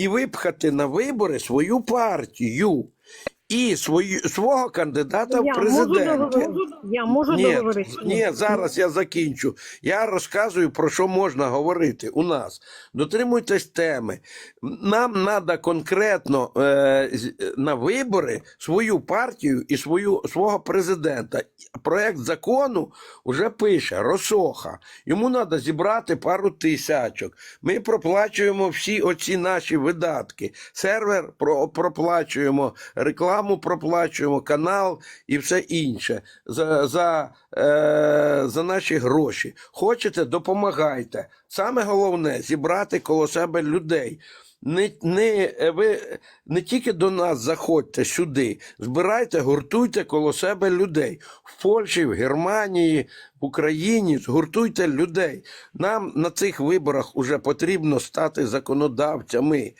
і випхати на вибори свою партію і свою, свого кандидата в Я можу президенти. договорити. Я можу Ні, договорити. ні, зараз я закінчу. Я розказую про що можна говорити у нас. Дотримуйтесь теми. Нам треба конкретно е, на вибори свою партію і свою, свого президента. Проект закону вже пише Росоха. Йому треба зібрати пару тисячок. Ми проплачуємо всі оці наші видатки. Сервер про, проплачуємо, рекламу проплачуємо, канал і все інше за, за, е, за наші гроші. Хочете, допомагайте. Саме головне зібрати коло себе людей. Не, не, е, ви не тільки до нас заходьте сюди, збирайте, гуртуйте коло себе людей. В Польщі, в Германії, в Україні згуртуйте людей. Нам на цих виборах уже потрібно стати законодавцями.